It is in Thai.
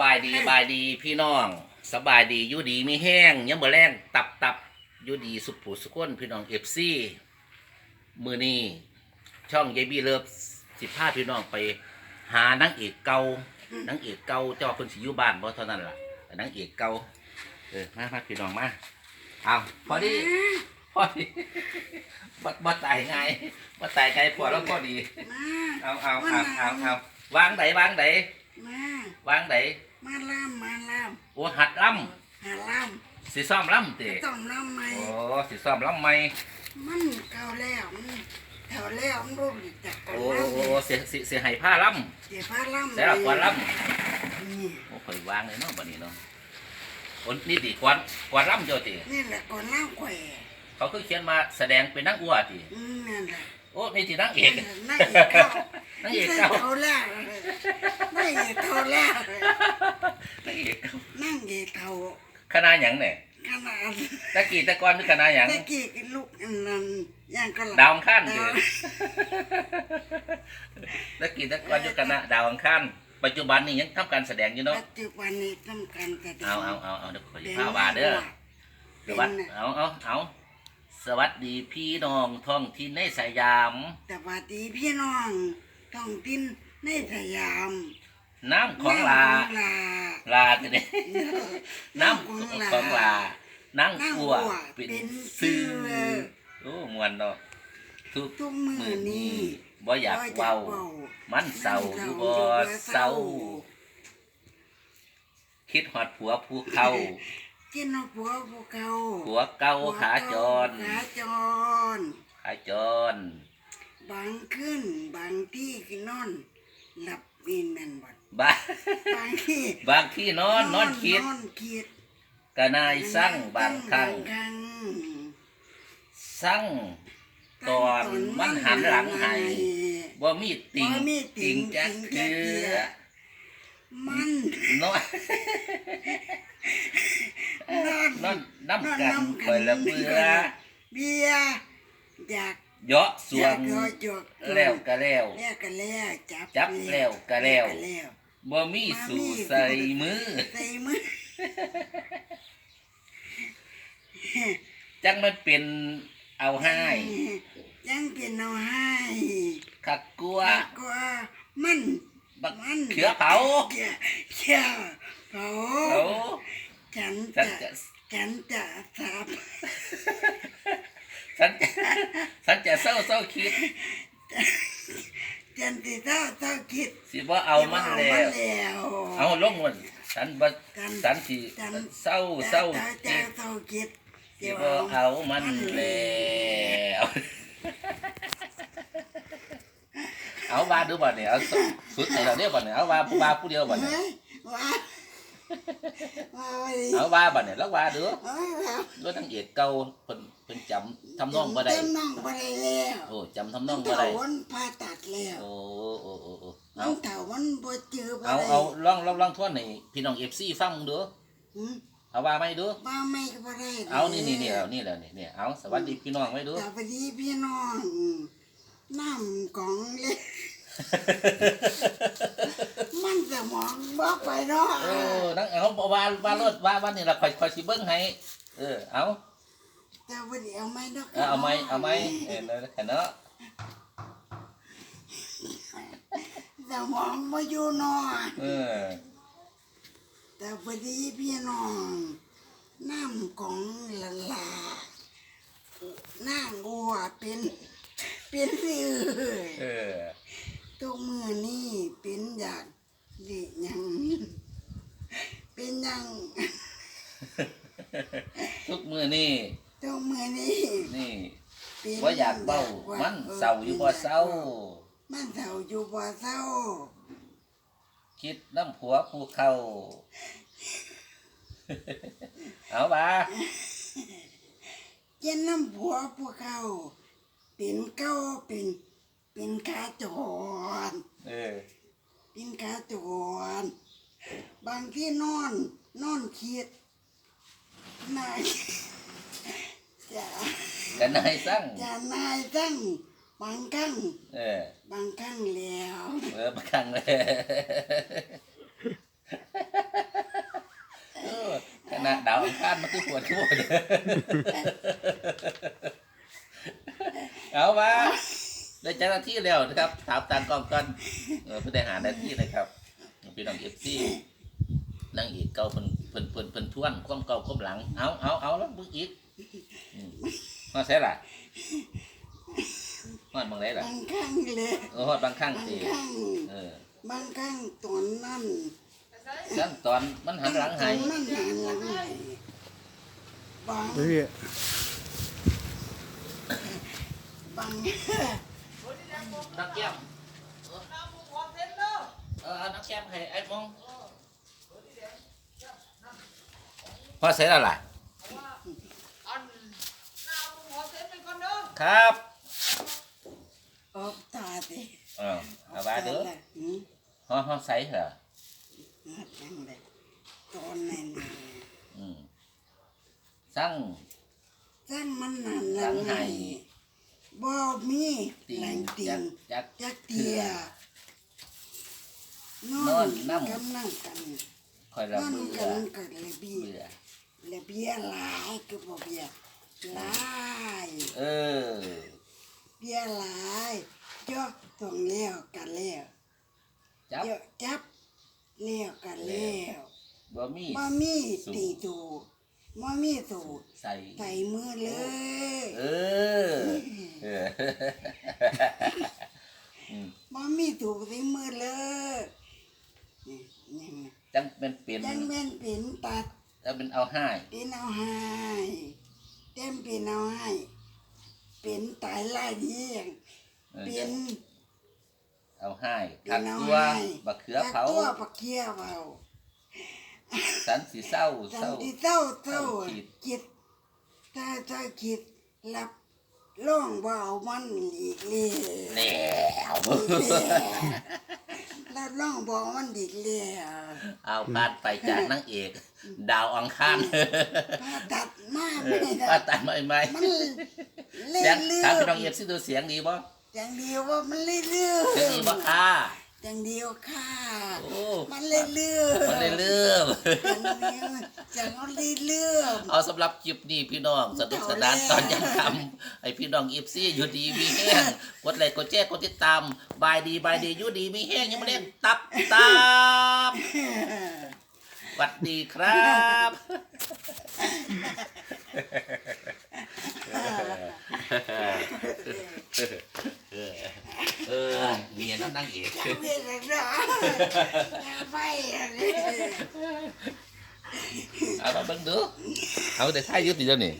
บายดีบายดีพี่น้อง สบายดีอยู่ดีมีแห้งยังบ่แรงตับตับอยู่ดีสุขผู้สุขคนพี่น้องเอฟซีมือนี้ช่องเยบีเลิฟสิพาพี่น้องไป หานางเอกเก่านางเอกเก่าเจ้าเพิ่นสิอยู่บ้านบ่เท่านั้นล่ะแต่นางเอกเก่าเออมามาพี่น้องมาเอาพอดีพอดีบ่บ่ตายไงบ่ตายไงพอแล้วพอดีมาเอาเอาเอาเอาเอาวางไหนวางไหนมา วางไหนมาล่ำมาล่โอ้หัดล่ำหาล่ำสีซ่อมล่ำติำต้องล่ำไหมโอ้สีซ่อมล่ำไหมมันเก่าแล้วมันเก่าแล้วมันรู้จักกันโอ้ล่โอ้เสียเสียเสียให้ผ้าล่ำเดี๋ยวพาล่ำำแต่ละกวนล่นี่ำโอ้ข่อยวางเลยเนาะบัดนี้เนาะโอ้นี่ติกวนกวนล่ำเจ้าตินี่แหละก่อนล่ำแขวเขาคือเขียนมาแสดงเป็นนักอ้วติอืมนั่นแหละโอ้นี่ตินักเอกนั่งเอกเก่านักเอกไม่ใช่เก่า เก่าแล้วนั่งเอกเก่าแล้วนักเอกเก่านั่งเอกเก่าคณะหยังเนี่ยขนาดตะกี้ตะกอนคือคณะหยังตะกี้กินลูกอันนั้นย่างก็หลับดาวอังคารติดาวตะกี้ตะกอนอยู่คณะดาวอังคารปัจจุบันนี่ยังทำการแสดงอยู่เนาะปัจจุบันนี้ทำการแสดงเอาเอาเอาเอาเดี๋ยวขอเป็นข้าวบาเด้อสเป็นวัสดีน่ะเอาเอาเอาสวัสดีพี่น้องท้องที่ในสยาม สวัสดีพี่น้องท้องถิ่นในสยาม น้ำของลาน้ำของลา ลาจะเนี่ยน้ำของลา นั่งอัวเป็นซื้อโอ้มวนเนาะทุกทุกมือมือนี้นี้บ่อยากเว้า มันเศร้าอยู่บ่เศร้า คิดหอดผัวผู้เขากินเอาผัวผัวเก่าผัวเก่าขาจรขาจรขาจรบางขึ้นบางที่ก็นอน หลับอินนั่นบัด บ้าบางที่บางที่นอนนอนคิดนอนคิดกะนายสั่งบางครั้งบางครั้งสั่งตอนมันหันหลังให้บ่มีติ่งบ่มีติ่งจักติ่คืงจักอเทื่มันนอนนอนนอนน้ำกันนอนคอยละเบื่อเบียร์อยากเยาะสวงอยากจกแล้วก็แล้วแล้วก็แล้วจับจับแล้วก็แล้วแล้ว บ่มีสู่ใส่มือ ใส่มือ จังมันเป็นเอาให้ยังเป็นเอาให้ขัดกลัวก็มันบักมันเขือเผาเขือเขือเผาโอ้ฉันฉันจะจะฉันจะสับฉันจะฉันจะเศร้าเศร้าคิด ฉันติเท่าเท่าคิดสิบ่เอามันแล้วแล้วเอาลงมันฉันบ่ฉันฉันสิเศร้าเศร้าเจ้าคิดเท่าคิดสิบ่เอามันแล้วเอาว่าดูบ่เนี่ยเอาสุดให้เราเดียวบ่เนี่ยเอาว่าผู้ว่าผู้เดียวบ่เนี่ยเฮ้ยว้าว้าไว้ดิเอาว่าบ่เนี่ยแล้วว่าเด้อเฮ้ยว้าด้วยทั้งเอกเก่าเพิ่น เพิ่นจำทำนองบ่ได้จำน้องบ่ได้แล้วโอ้จำทำนองมับ่นได้เถาวันผ่าตัดแล้วโอ้โอ้โอ้โอ้มัเอานเถาวันบ่เจอบ่เอาได้เอาลองลองลองทวนให้พี่น้อง FC ฟังมึงดูหืมเอาว่าไหมดูบ้าไม่ก็บ่ได้เอานี่นี่นี่แล้วนี่แล้วนี่นี่เอาสวัสดีพี่น้องไว้ดูสวัสดีพี่น้องน้ำของเล็กมันสมองบ่ไปเนาะโอ้นังเอาว่าว่าว่ารถว่าวันนี้เราคอยคอยสิเบิ้งให้เออเอา แต่วันนี้เอาไหมเนาะเอาเอาไหมเอาไหมเออนั่นแหละเนาะสมองบ่อยู่เนาะเออแต่วันนี้พี่น้องน้ำของละลาน้างอัวเป็นเป็นสิเอ้ยเออทุกมือนี่เป็นอย่างดิหยังเป็นหยัง ทุกมือนี่ ทุกมือนี่นี่เป็นว่าอยากเบ้ามันเศร้าอยู่บ่เศร้า มันเศร้าอยู่บ่เศร้า คิดน้ำผัวผู้เข้า เอาว่าเย็นน้ำผัวพวกเขาเป็นเก้าเป็นเป็นขาจรเออเป็นขาจรบางที่นอน นอนคิดนาย จะกันนายสั่งจะนายตั้งบางครั้งเออบางครั้งแล้วเออมาครั้งเลยนะดาวอังคารมันคือปวดทั่วเด้อเอามาได้เจ้าหน้าที่แล้วนะครับ ถามตามกล้องก่อนเออเพื่อได้หาหน้าที่นะครับพี่น้องเอฟซีนั่งอีกเก่าเพิ่นเพิ่นเพิ่นเพิ่นทวนความเก่าความหลังเอาเอาเอาแล้วมึงอีก อืมมาใช่ล่ะฮอดบางไรล่ะบางครั้งเลยเออฮอดบางข้างบางสิครั้งเออบางครั้งตอนนั้นขั้นตอนมันหันหลังตอให้นนั้นหันหลังให้บางเฮ้ยบางนักแก้มเออเอานักแก้มให้ไอ้มองพอเสร็จแล้วล่ะ อันหน้าลุงหัวเส้นเป็น คนเด้อครับออกตาดิเออเอาบาเด้อหืมฮอฮอใส่เหรอหัดจังเลยตอนนั้นน่ะอืมสั่งจังมันหันหลังให้บ่มีติแรงงติจังกจักจักเตียนนออนนนำกำลังกันคอยนระอนเบื่กัอนกับระเบียเบื่อระเบียหลายก็บ่เบียห ลายเออเบียหลายเยอะต้องเลี้ยวกันแล้วจับเยอะจับเลี้ยวกันแล้วบ่มีบ่มีตีตูบ่มีตูใส่ใส่มือเลย เออเอออืมบ่มีตูใส่มือเลยนี่นี่นะจังเป็นเป็นยังแม่นเป็นตัดจังเป็นเอาให้เป็นเอาให้เต็ มเป็นเอาให้เป็นตายลายเยี่ยงเออเป็จันงเอาให้เป็ทักนเอาตัวให้บักเขือเผาตักตัวบักเขือเผาสันสีเศร้าจัเศร้างที่เศร้าเศร้าเศร้าคิดคิดถ้าถ้าคิดรับร่องเบเอามันอีกเลยแล้ว แล้วร่องเบเอามันอีกเลยเอาพาดไปจากนางเอก ดาวอังคารผ่าตัดมากไม่ได้พาดตัดไม่ไม่มันเล่เสียงเลือถามพี่ดน้องเอฟซีดูเสียงดีบ่อย่างเดียวว่ามันเล่เลือดเสียงดีบ่ค่ะ อย่างเดียวค่ะ โอ้มันเล่เลือดมันเลยเลื่อมอย่างเดียวอย่างเอาเล่เลือดเอาสำหรับคลิปนี้พี่น้องสนุกสนานตอนยังทำให้พี่น้องเอฟซีอยู่ดีมีแห้งกดไลค์กดแชร์กดติดตามบายดีบายดีอยู่ดีมีแห้งยังไม่เล่นตับตามสวัสดีครับเออเมีย น้องนั่งเอกเวียนนะไม่อะไรเอามาเบิ่งดูเอาแต่ท้ายอยุติเดี๋ยวนี้